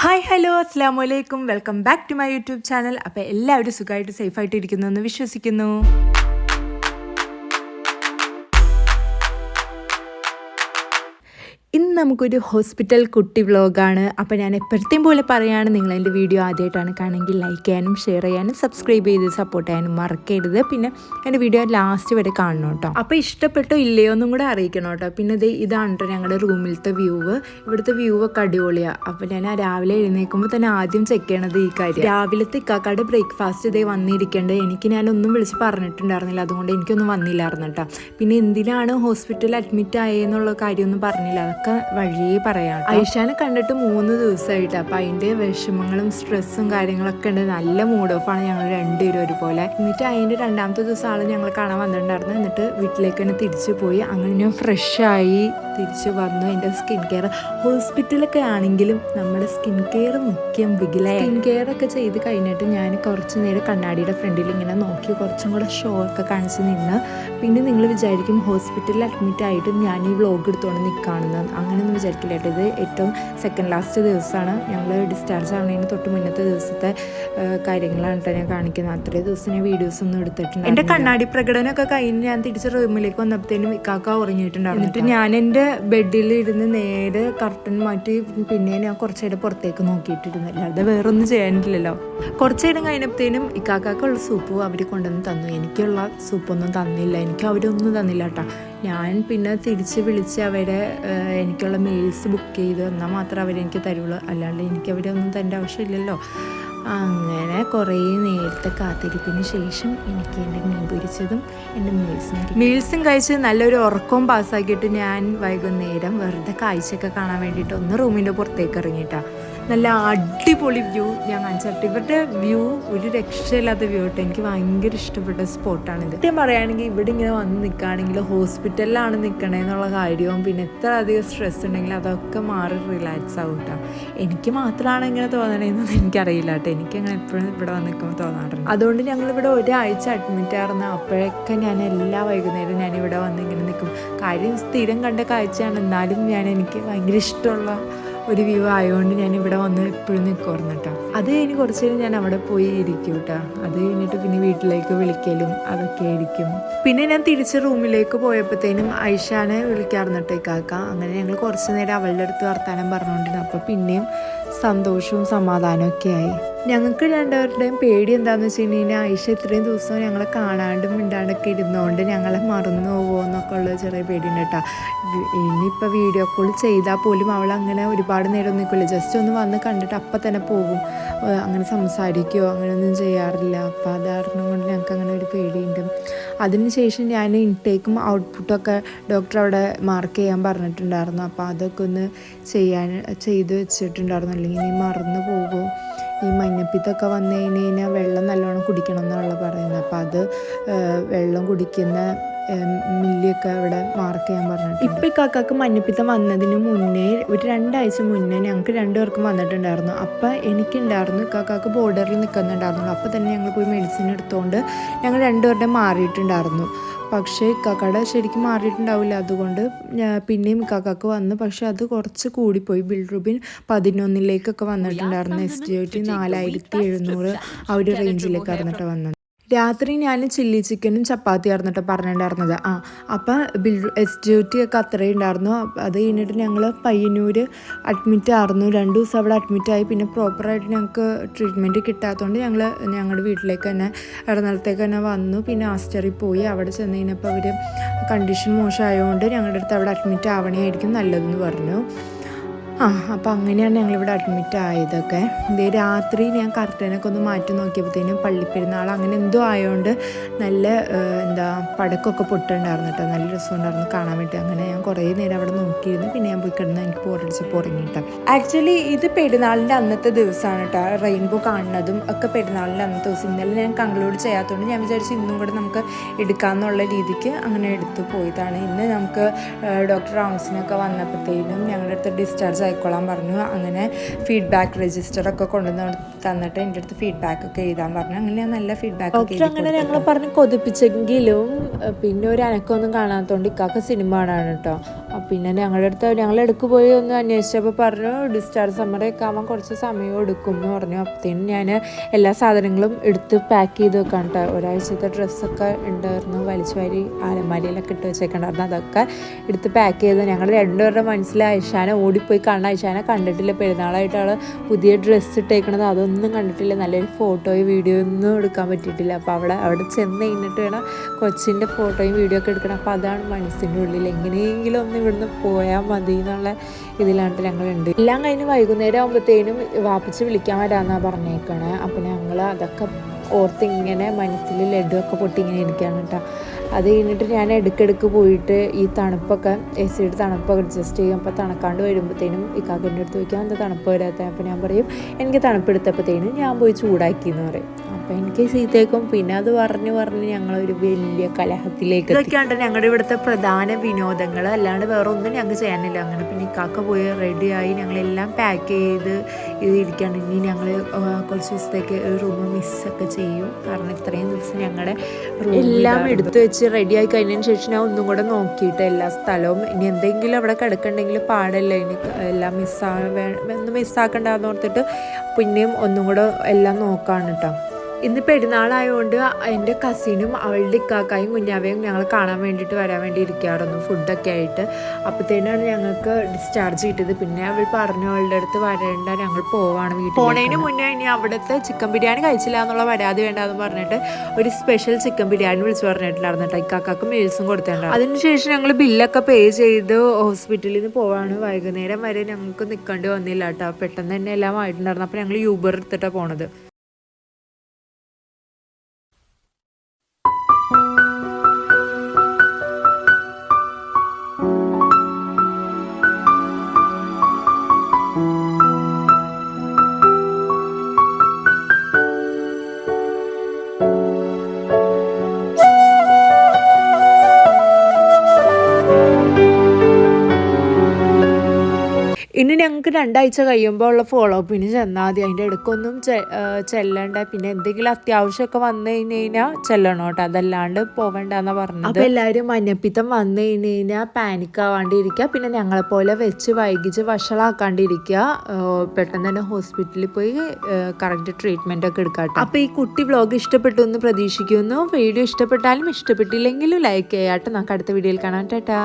Hi hello അസ്സാം വലൈക്കും welcome back to my YouTube channel. അപ്പോൾ എല്ലാവരും സുഖമായിട്ട് സേഫായിട്ട് ഇരിക്കുന്നു എന്ന് വിശ്വസിക്കുന്നു. നമുക്കൊരു ഹോസ്പിറ്റൽ കുട്ടി വ്ളോഗാണ്. അപ്പോൾ ഞാൻ എപ്പോഴത്തെയും പോലെ പറയുകയാണ് നിങ്ങൾ എന്റെ വീഡിയോ ആദ്യമായിട്ടാണ് കാണുമെങ്കിൽ ലൈക്ക് ചെയ്യാനും ഷെയർ ചെയ്യാനും സബ്സ്ക്രൈബ് ചെയ്ത് സപ്പോർട്ട് ചെയ്യാനും മറക്കരുത്. പിന്നെ എന്റെ വീഡിയോ ലാസ്റ്റ് വരെ കാണണം കേട്ടോ അപ്പോൾ ഇഷ്ടപ്പെട്ടോ ഇല്ലയോ എന്നും കൂടെ അറിയിക്കണം കേട്ടോ പിന്നെ ഇത് ഇതാണ് ഞങ്ങളുടെ റൂമിലത്തെ വ്യൂവ് ഇവിടുത്തെ വ്യൂ ഒക്കെ അടിപൊളിയാണ് അപ്പോൾ ഞാൻ രാവിലെ എഴുന്നേൽക്കുമ്പോൾ തന്നെ ആദ്യം ചെക്ക് ചെയ്യണത് ഈ കാര്യം. രാവിലത്തെ ഇക്കാക്കാട് ബ്രേക്ക്ഫാസ്റ്റ് ഇതേ വന്നിരിക്കേണ്ടത് എനിക്ക് ഞാനൊന്നും വിളിച്ച് പറഞ്ഞിട്ടുണ്ടായിരുന്നില്ല. അതുകൊണ്ട് എനിക്കൊന്നും വന്നില്ലായിരുന്നു കേട്ടോ പിന്നെ എന്തിനാണ് ഹോസ്പിറ്റലിൽ അഡ്മിറ്റ് ആയെന്നുള്ള കാര്യമൊന്നും പറഞ്ഞില്ല. അതൊക്കെ വഴിയേ പറയാം ഐഷാനെ കണ്ടിട്ട് മൂന്ന് ദിവസമായിട്ട് അപ്പം അതിന്റെ വിഷമങ്ങളും സ്ട്രെസ്സും കാര്യങ്ങളൊക്കെ ഉണ്ട്. നല്ല മൂഡ് ഓഫ് ആണ് ഞങ്ങൾ രണ്ടുപേരും ഒരുപോലെ. എന്നിട്ട് അതിന്റെ രണ്ടാമത്തെ ദിവസം ആൾ ഞങ്ങൾ കാണാൻ വന്നിട്ടുണ്ടായിരുന്നു. എന്നിട്ട് വീട്ടിലേക്ക് തന്നെ തിരിച്ചു പോയി. അങ്ങനെ ഞാൻ ഫ്രഷായി തിരിച്ചു വന്നു. എന്റെ സ്കിൻ കെയർ ഹോസ്പിറ്റലൊക്കെ ആണെങ്കിലും നമ്മുടെ സ്കിൻ കെയർ മുഖ്യം ബിഗിലെ സ്കിൻ കെയർ ഒക്കെ ചെയ്ത് കഴിഞ്ഞിട്ട് ഞാൻ കുറച്ച് നേരം കണ്ണാടിയുടെ ഫ്രണ്ടിൽ ഇങ്ങനെ നോക്കി കുറച്ചും കൂടെ ഷോ ഒക്കെ കാണിച്ച് നിന്ന്. പിന്നെ നിങ്ങൾ വിചാരിക്കും ഹോസ്പിറ്റലിൽ അഡ്മിറ്റ് ആയിട്ട് ഞാൻ ഈ വ്ലോഗ് എടുത്തുകൊണ്ട് നിൽക്കുകയാണെന്ന് അങ്ങനെയൊന്നും വിചാരിക്കില്ല കേട്ടോ. ഇത് ഏറ്റവും സെക്കൻഡ് ലാസ്റ്റ് ദിവസമാണ്. ഞങ്ങൾ ഡിസ്ചാർജ് ആവുന്നതിന് തൊട്ട് മുന്നത്തെ ദിവസത്തെ കാര്യങ്ങളാണ് കേട്ടോ ഞാൻ കാണിക്കുന്നത്. അത്രയും ദിവസം ഞാൻ വീഡിയോസ് ഒന്നും എടുത്തിട്ടുണ്ട് എന്റെ കണ്ണാടി പ്രകടനമൊക്കെ കഴിഞ്ഞ് ഞാൻ തിരിച്ച് റൂമിലേക്ക് വന്നപ്പോഴത്തേനും ഇക്കാക്ക ഉറങ്ങിയിട്ടുണ്ടായിരുന്നു എന്നിട്ട് ഞാൻ എന്റെ ബെഡിൽ ഇരുന്ന് നേരെ കർട്ടൻ മാറ്റി പിന്നെ ഞാൻ കുറച്ചേരം പുറത്തേക്ക് നോക്കിയിട്ടിരുന്നു. അല്ലാതെ വേറൊന്നും ചെയ്യാനില്ലല്ലോ. കുറച്ചേരം കഴിഞ്ഞപ്പോഴത്തേനും ഇക്കാക്കുള്ള സൂപ്പ് അവർ കൊണ്ടുവന്ന് തന്നു. എനിക്കുള്ള സൂപ്പൊന്നും തന്നില്ല. എനിക്ക് അവരൊന്നും തന്നില്ല കേട്ടോ. ഞാൻ പിന്നെ തിരിച്ച് വിളിച്ച് അവരെ എനിക്കുള്ള മെയിൽസ് ബുക്ക് ചെയ്ത് എന്നാൽ മാത്രമേ അവരെനിക്ക് തരുള്ളൂ. അല്ലാണ്ട് എനിക്ക് അവരൊന്നും തരേണ്ട ആവശ്യമില്ലല്ലോ. അങ്ങനെ കുറേ നേരത്തെ കാത്തിരിപ്പിന് ശേഷം എനിക്ക് എന്റെ മീൻ പൊരിച്ചതും എന്റെ മീൽസും മീൽസും കഴിച്ച് നല്ലൊരു ഉറക്കവും പാസ്സാക്കിയിട്ട് ഞാൻ വൈകുന്നേരം വെറുതെ കാഴ്ചയൊക്കെ കാണാൻ വേണ്ടിയിട്ട് ഒന്ന് റൂമിന്റെ പുറത്തേക്ക് ഇറങ്ങിയിട്ടാണ് നല്ല അടിപൊളി വ്യൂ ഞാൻ കാണിച്ചിട്ട് ഇവരുടെ വ്യൂ ഒരു രക്ഷയില്ലാത്ത വ്യൂ ആയിട്ട് എനിക്ക് ഭയങ്കര ഇഷ്ടപ്പെട്ട സ്പോട്ടാണിത് സത്യം പറയുകയാണെങ്കിൽ ഇവിടെ ഇങ്ങനെ വന്ന് നിൽക്കുകയാണെങ്കിൽ ഹോസ്പിറ്റലിലാണ് നിൽക്കണേന്നുള്ള കാര്യവും പിന്നെ എത്ര അധികം സ്ട്രെസ് ഉണ്ടെങ്കിൽ അതൊക്കെ മാറി റിലാക്സ് ആവും കേട്ടോ എനിക്ക് മാത്രമാണ് ഇങ്ങനെ തോന്നണേന്നൊന്നും എനിക്കറിയില്ല കേട്ടോ എനിക്കങ്ങനെ എപ്പോഴും ഇവിടെ വന്ന് നിൽക്കുമ്പോൾ തോന്നാറുണ്ട്. അതുകൊണ്ട് ഞങ്ങൾ ഇവിടെ ഒരാഴ്ച അഡ്മിറ്റ് ആയിരുന്നു. അപ്പോഴൊക്കെ ഞാൻ എല്ലാ വൈകുന്നേരം ഞാൻ ഇവിടെ വന്ന് ഇങ്ങനെ നിൽക്കും. കാര്യം സ്ഥിരം കണ്ട കാഴ്ചയാണ്. എന്നാലും ഞാൻ എനിക്ക് ഭയങ്കര ഇഷ്ടമുള്ള ഒരു വ്യൂ ആയതുകൊണ്ട് ഞാൻ ഇവിടെ വന്ന് എപ്പോഴും നിൽക്കുമായിരുന്നു കേട്ടോ. അത് കഴിഞ്ഞ് കുറച്ച് നേരം ഞാൻ അവിടെ പോയി ഇരിക്കും കേട്ടോ. അത് കഴിഞ്ഞിട്ട് പിന്നെ വീട്ടിലേക്ക് വിളിക്കലും അതൊക്കെ ആയിരിക്കും. പിന്നെ ഞാൻ തിരിച്ച് റൂമിലേക്ക് പോയപ്പോഴത്തേനും ഐഷാനെ വിളിക്കാറുണ്ട് കേട്ടോ ഇക്കാക്ക അങ്ങനെ ഞങ്ങൾ കുറച്ച് നേരം അവളുടെ അടുത്ത് വർത്താനം പറഞ്ഞുകൊണ്ടിരുന്നു. അപ്പോൾ പിന്നെയും സന്തോഷവും സമാധാനവും ഒക്കെ ആയി ഞങ്ങൾക്ക് രണ്ടുപേരുടെയും പേടി എന്താന്ന് വെച്ച് കഴിഞ്ഞാൽ ഐഷ ഇത്രയും ദിവസം ഞങ്ങളെ കാണാണ്ടും മിണ്ടാണ്ടൊക്കെ ഇരുന്നുകൊണ്ട് ഞങ്ങളെ മറന്നു പോകുമോ എന്നൊക്കെ ഉള്ള ചെറിയ പേടിയുണ്ട് കേട്ടോ. ഇനിയിപ്പോൾ വീഡിയോ കോൾ ചെയ്താൽ പോലും അവൾ അങ്ങനെ ഒരുപാട് നേരം നിൽക്കില്ല. ജസ്റ്റ് ഒന്ന് വന്ന് കണ്ടിട്ട് അപ്പം തന്നെ പോകും. അങ്ങനെ സംസാരിക്കുകയോ അങ്ങനെയൊന്നും ചെയ്യാറില്ല. അപ്പോൾ അതാരണം കൊണ്ട് ഞങ്ങൾക്ക് അങ്ങനെ ഒരു പേടിയുണ്ട്. അതിനുശേഷം ഞാൻ ഇൻടേക്കും ഔട്ട്പുട്ടൊക്കെ ഡോക്ടർ അവിടെ മാർക്ക് ചെയ്യാൻ പറഞ്ഞിട്ടുണ്ടായിരുന്നു. അപ്പോൾ അതൊക്കെ ഒന്ന് ചെയ്യാൻ ചെയ്ത് വെച്ചിട്ടുണ്ടായിരുന്നു. അല്ലെങ്കിൽ ഇനി മറന്നു പോകുമോ ഈ മഞ്ഞപ്പിത്തൊക്കെ വന്നു കഴിഞ്ഞ് കഴിഞ്ഞാൽ വെള്ളം നല്ലോണം കുടിക്കണം എന്നുള്ള പറയുന്നത്. അപ്പോൾ അത് വെള്ളം കുടിക്കുന്ന മില്ലിയൊക്കെ അവിടെ മാർക്ക് ചെയ്യാൻ പറഞ്ഞിട്ടുണ്ട്. ഇപ്പം ഈ കാക്കാക്ക് മഞ്ഞപ്പിത്തം വന്നതിന് മുന്നേ ഒരു രണ്ടാഴ്ച മുന്നേ ഞങ്ങൾക്ക് രണ്ടുപേർക്കും വന്നിട്ടുണ്ടായിരുന്നു. അപ്പം എനിക്കുണ്ടായിരുന്നു കാക്കാക്ക് ബോർഡറിൽ നിൽക്കുന്നുണ്ടായിരുന്നു അപ്പോൾ തന്നെ ഞങ്ങൾ പോയി മെഡിസിൻ എടുത്തുകൊണ്ട് ഞങ്ങൾ രണ്ടുപേരുടെ മാറിയിട്ടുണ്ടായിരുന്നു. പക്ഷേ ഇക്കാക്കയുടെ ശരിക്കും മാറിയിട്ടുണ്ടാവില്ല. അതുകൊണ്ട് പിന്നെയും ഇക്കാക്കാക്ക് വന്നു. പക്ഷെ അത് കുറച്ച് കൂടിപ്പോയി. ബിൽറുബിൻ പതിനൊന്നിലേക്കൊക്കെ വന്നിട്ടുണ്ടായിരുന്നു. എസ് ജി ഒ ടി നാലായിരത്തി എഴുന്നൂറ് ആ ഒരു റേഞ്ചിലേക്ക് ആയിരുന്നിട്ട് വന്നത്. രാത്രി ഞാൻ ചില്ലി ചിക്കനും ചപ്പാത്തി ആയിരുന്നിട്ട് പറഞ്ഞിട്ടുണ്ടായിരുന്നത്. ആ അപ്പം bill S G O T ഒക്കെ അത്രയും ഉണ്ടായിരുന്നു. അത് കഴിഞ്ഞിട്ട് ഞങ്ങൾ പയ്യന്നൂർ അഡ്മിറ്റ് ആയിരുന്നു. രണ്ട് ദിവസം അവിടെ അഡ്മിറ്റ് ആയി. പിന്നെ പ്രോപ്പറായിട്ട് ഞങ്ങൾക്ക് ട്രീറ്റ്മെന്റ് കിട്ടാത്തതുകൊണ്ട് ഞങ്ങൾ ഞങ്ങളുടെ വീട്ടിലേക്ക് തന്നെ ഇടനിലത്തേക്ക് തന്നെ വന്നു. പിന്നെ ആസ്റ്ററിൽ പോയി. അവിടെ ചെന്ന് കഴിഞ്ഞപ്പോൾ അവർ കണ്ടീഷൻ മോശമായതുകൊണ്ട് ഞങ്ങളുടെ അടുത്ത് അവിടെ അഡ്മിറ്റ് ആവണേ ആയിരിക്കും നല്ലതെന്ന് പറഞ്ഞു. ആ അപ്പോൾ അങ്ങനെയാണ് ഞങ്ങളിവിടെ അഡ്മിറ്റ് ആയതൊക്കെ. ഇതേ രാത്രി ഞാൻ കർട്ടനൊക്കെ ഒന്ന് മാറ്റി നോക്കിയപ്പോഴത്തേനും പള്ളിപ്പെരുന്നാൾ അങ്ങനെ എന്തോ ആയതുകൊണ്ട് നല്ല എന്താ പടക്കമൊക്കെ പൊട്ടുണ്ടായിരുന്നു കേട്ടോ നല്ല രസമുണ്ടായിരുന്നു കാണാൻ വേണ്ടി. അങ്ങനെ ഞാൻ കുറേ നേരം അവിടെ നോക്കിയിരുന്നു. പിന്നെ ഞാൻ പോയി കിടന്ന് എനിക്ക് പോരടിച്ചപ്പോൾ ഉറങ്ങിയിട്ട് ആക്ച്വലി ഇത് പെരുന്നാളിന്റെ അന്നത്തെ ദിവസമാണ് കേട്ടോ റെയിൻബോ കാണുന്നതും ഒക്കെ പെരുന്നാളിന്റെ അന്നത്തെ ദിവസം. ഇന്നലെ ഞാൻ കൺക്ലൂഡ് ചെയ്യാത്തതുകൊണ്ട് ഞാൻ വിചാരിച്ചു ഇന്നും കൂടെ നമുക്ക് എടുക്കാമെന്നുള്ള രീതിക്ക് അങ്ങനെ എടുത്തു പോയതാണ്. ഇന്ന് നമുക്ക് ഡോക്ടർ റൗൺസിനൊക്കെ വന്നപ്പോഴത്തേനും ഞങ്ങളുടെ അടുത്ത് ഡിസ്ചാർജ് ആയിക്കോളാൻ പറഞ്ഞു. അങ്ങനെ ഫീഡ്ബാക്ക് രജിസ്റ്റർ ഒക്കെ കൊണ്ടുവന്ന് തന്നിട്ട് എന്റെ അടുത്ത് ഫീഡ്ബാക്ക് ഒക്കെ എഴുതാൻ പറഞ്ഞു. അങ്ങനെ ഞാൻ നല്ല ഫീഡ്ബാക്ക് അങ്ങനെ ഞങ്ങൾ പറഞ്ഞ് കൊതിപ്പിച്ചെങ്കിലും പിന്നെ ഒരു അനക്കമൊന്നും കാണാത്തതുകൊണ്ട് ഇക്കാക്ക സിനിമ കാണാണ് കേട്ടോ. പിന്നെ ഞങ്ങളുടെ അടുത്ത് ഞങ്ങൾ ഇടയ്ക്ക് പോയി ഒന്ന് അന്വേഷിച്ചപ്പോൾ പറഞ്ഞു ഡിസ്ചാർജ് സമ്മറൊക്കെ ആവാൻ കുറച്ച് സമയം എടുക്കും എന്ന് പറഞ്ഞു. അപ്പത്തേനും ഞാൻ എല്ലാ സാധനങ്ങളും എടുത്ത് പാക്ക് ചെയ്ത് വെക്കാൻ കേട്ടോ ഒരാഴ്ചത്തെ ഡ്രസ്സൊക്കെ ഉണ്ടായിരുന്നു. വലിച്ചു വാരി അലമാരിയിലൊക്കെ ഇട്ട് വെച്ചേക്കണ്ടായിരുന്നു അതൊക്കെ എടുത്ത് പാക്ക് ചെയ്ത് ഞങ്ങൾ രണ്ടുപേരുടെ മനസ്സിൽ ഐഷാനെ ഓടിപ്പോയി കാണാൻ ഐഷാനെ കണ്ടിട്ടില്ല. പെരുന്നാളായിട്ട് ആൾ പുതിയ ഡ്രസ്സ് ഇട്ടേക്കണത് അതൊന്നും കണ്ടിട്ടില്ല. നല്ലൊരു ഫോട്ടോയും വീഡിയോ ഒന്നും എടുക്കാൻ പറ്റിയിട്ടില്ല. അപ്പോൾ അവിടെ അവിടെ ചെന്ന് കഴിഞ്ഞിട്ട് വേണം കൊച്ചിന്റെ ഫോട്ടോയും വീഡിയോ ഒക്കെ എടുക്കണം. അപ്പോൾ അതാണ് മനസ്സിന്റെ ഉള്ളിൽ എങ്ങനെയെങ്കിലും ഒന്ന് ഇവിടുന്ന് പോയാൽ മതി എന്നുള്ള ഇതിലാണ് ഞങ്ങളുണ്ട്. എല്ലാം കഴിഞ്ഞ് വൈകുന്നേരം ആകുമ്പോഴത്തേനും വാപ്പിച്ച് വിളിക്കാൻ വരാമെന്നാണ് പറഞ്ഞേക്കണേ. അപ്പോൾ ഞങ്ങൾ അതൊക്കെ ഓർത്ത് ഇങ്ങനെ മനസ്സിൽ ലഡുവൊക്കെ പൊട്ടി ഇങ്ങനെ ഇരിക്കുകയാണ് കേട്ടോ അത് കഴിഞ്ഞിട്ട് ഞാൻ ഇടയ്ക്കിടയ്ക്ക് പോയിട്ട് ഈ തണുപ്പൊക്കെ എ സിയുടെ തണുപ്പൊക്കെ അഡ്ജസ്റ്റ് ചെയ്യും. അപ്പോൾ തണുക്കാണ്ട് വരുമ്പോഴത്തേനും ഈ കാക്കന്റെ അടുത്ത് ചോദിക്കാം എന്താ തണുപ്പ് വരാത്ത? അപ്പോൾ ഞാൻ പറയും എനിക്ക് തണുപ്പെടുത്തപ്പോഴത്തേനും ഞാൻ പോയി ചൂടാക്കി എന്ന് പറയും. അപ്പോൾ എനിക്ക് ചീത്തേക്കും പിന്നെ അത് പറഞ്ഞ് പറഞ്ഞ് ഞങ്ങളൊരു വലിയ കലഹത്തിലേക്ക് ഇതൊക്കെയാണ് ഞങ്ങളുടെ ഇവിടുത്തെ പ്രധാന വിനോദങ്ങൾ. അല്ലാണ്ട് വേറെ ഒന്നും ഞങ്ങൾക്ക് ചെയ്യാനില്ല. അങ്ങനെ പിന്നെ കാക്ക പോയി റെഡിയായി ഞങ്ങളെല്ലാം പാക്ക് ചെയ്ത് ഇത് ഇരിക്കുകയാണ് ഇനി ഞങ്ങൾ കുറച്ച് ദിവസത്തേക്ക് റൂം മിസ്സൊക്കെ ചെയ്യും. കാരണം ഇത്രയും ദിവസം ഞങ്ങളുടെ എല്ലാം എടുത്തു വെച്ച് റെഡിയായി കഴിഞ്ഞതിന് ശേഷം ഞാൻ ഒന്നും കൂടെ നോക്കിയിട്ട് എല്ലാ സ്ഥലവും ഇനി എന്തെങ്കിലും അവിടെ കിടക്കണ്ടെങ്കിൽ പാടല്ല? ഇനി എല്ലാം മിസ്സാ ഒന്നും മിസ്സാക്കണ്ടെന്ന് ഓർത്തിട്ട് പിന്നെയും ഒന്നും കൂടെ എല്ലാം നോക്കാണ് കേട്ടോ ഇന്ന് പെരുന്നാളായതുകൊണ്ട് എന്റെ കസിനും അവളുടെ ഇക്കാക്കായും കുഞ്ഞാവയും ഞങ്ങൾ കാണാൻ വേണ്ടിയിട്ട് വരാൻ വേണ്ടി ഇരിക്കാറുന്നു ഫുഡൊക്കെ ആയിട്ട്. അപ്പോഴത്തേനാണ് ഞങ്ങൾക്ക് ഡിസ്ചാർജ് കിട്ടിയത്. പിന്നെ അവൾ പറഞ്ഞു അവളുടെ അടുത്ത് വരേണ്ട ഞങ്ങൾ പോവാണ് വീട്ടിൽ പോണതിന് മുന്നേ ഇനി അവിടുത്തെ ചിക്കൻ ബിരിയാണി കഴിച്ചില്ല എന്നുള്ള പരാതി വേണ്ടെന്ന് പറഞ്ഞിട്ട് ഒരു സ്പെഷ്യൽ ചിക്കൻ ബിരിയാണി വിളിച്ച് പറഞ്ഞിട്ടുണ്ടായിരുന്നു കേട്ടോ. ഇക്കാക്കും മീൽസും കൊടുത്തിട്ടുണ്ട് അതിനുശേഷം ഞങ്ങൾ ബില്ലൊക്കെ പേ ചെയ്ത് ഹോസ്പിറ്റലിൽ നിന്ന് പോവാണ്. വൈകുന്നേരം വരെ ഞങ്ങൾക്ക് നിൽക്കേണ്ടി വന്നില്ല കേട്ടോ. പെട്ടെന്ന് തന്നെ എല്ലാം ആയിട്ടുണ്ടായിരുന്നു. അപ്പോൾ ഞങ്ങൾ യൂബർ എടുത്തിട്ടാണ് പോണത്. ഞങ്ങൾക്ക് രണ്ടാഴ്ച കഴിയുമ്പോൾ ഉള്ള ഫോളോ അപ്പിന് ചെന്നാൽ മതി. അതിന്റെ ഇടയ്ക്കൊന്നും ചെ- ചെല്ലണ്ട. പിന്നെ എന്തെങ്കിലും അത്യാവശ്യമൊക്കെ വന്നു കഴിഞ്ഞ് കഴിഞ്ഞാൽ ചെല്ലണം കേട്ടോ. അതല്ലാണ്ട് പോവണ്ടെന്നാ പറഞ്ഞത്. അപ്പോൾ എല്ലാവരും മഞ്ഞപ്പിത്തം വന്നു കഴിഞ്ഞ് കഴിഞ്ഞാൽ പാനിക് ആവാണ്ടിരിക്കുക പിന്നെ ഞങ്ങളെപ്പോലെ വെച്ച് വൈകിച്ച് വഷളാക്കാണ്ടിരിക്കുക പെട്ടെന്ന് തന്നെ ഹോസ്പിറ്റലിൽ പോയി കറക്റ്റ് ട്രീറ്റ്മെന്റ് ഒക്കെ എടുക്കാം കേട്ടോ. അപ്പോൾ ഈ കുട്ടി വ്ലോഗ് ഇഷ്ടപ്പെട്ടു എന്ന് പ്രതീക്ഷിക്കുന്നു. വീഡിയോ ഇഷ്ടപ്പെട്ടാലും ഇഷ്ടപ്പെട്ടില്ലെങ്കിലും ലൈക്ക് ചെയ്യാട്ടെ. നമുക്ക് അടുത്ത വീഡിയോയിൽ കാണാം. ടാറ്റാ.